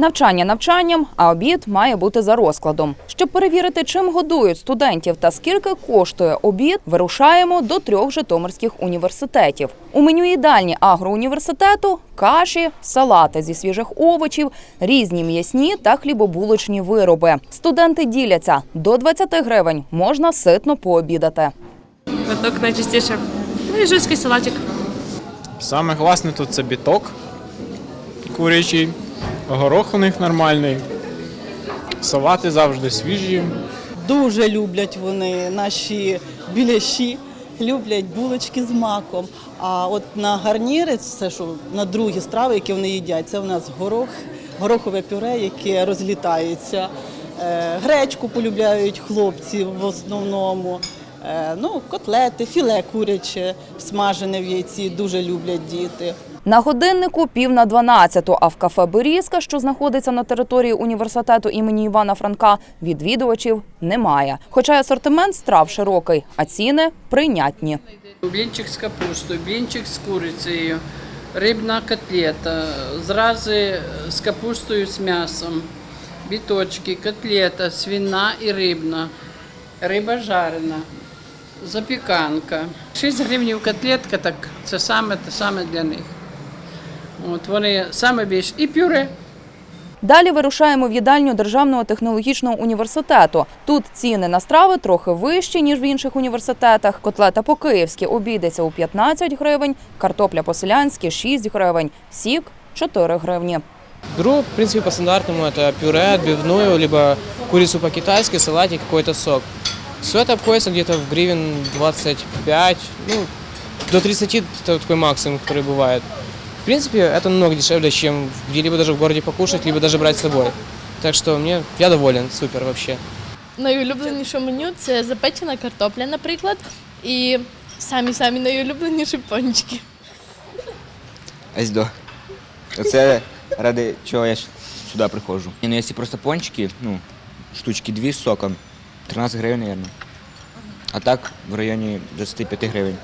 Навчання навчанням, а обід має бути за розкладом. Щоб перевірити, чим годують студентів та скільки коштує обід, вирушаємо до трьох житомирських університетів. У меню їдальні агроуніверситету каші, салати зі свіжих овочів, різні м'ясні та хлібобулочні вироби. Студенти діляться до 20 гривень. Можна ситно пообідати. Квиток найчастіше. Ну і жирський салатик. Саме класне тут це біток курячий, горох у них нормальний, салати завжди свіжі. Дуже люблять вони наші біляші, люблять булочки з маком. А от на гарніри, це що на другі страви, які вони їдять, це у нас горох, горохове пюре, яке розлітається. Е, Гречку полюбляють хлопці в основному. Е, Ну, котлети, філе куряче, смажене в яйці, дуже люблять діти. На годиннику пів на 12, а в кафе Берізка, що знаходиться на території університету імені Івана Франка, відвідувачів немає. Хоча й асортимент страв широкий, а ціни прийнятні. Блінчик з капустою, блінчик з курицею, рибна котлета, зрази з капустою з м'ясом, біточки, котлета, свіна і рибна, риба жарена, запіканка. 6 гривень котлетка, так це саме те саме для них. От вони саме більше. І пюре. Далі вирушаємо в їдальню Державного технологічного університету. Тут ціни на страви трохи вищі, ніж в інших університетах. Котлета по-київськи обійдеться у 15 гривень, картопля по-селянськи – 6 гривень, сік – 4 гривні. Беру, в принципе, по стандартному это пюре, отбивную, либо курицу по-китайски, салатик, какой-то сок. Все это обходится где-то в гривен 25, ну, до 30 это такой максимум, который бывает. В принципе, это намного дешевле, чем где-либо даже в городе покушать, либо даже брать с собой. Так что мне, я доволен, супер вообще. Найулюбленіше меню це запечена картопля, наприклад, і самі самі найулюбленіші пончики. Ось до. Оце ради чого я с- сюди приходжу. Ну, якщо просто пончики, ну, штучки дві з соком, 13 гривень, мабуть. А так в районі 25 гривень.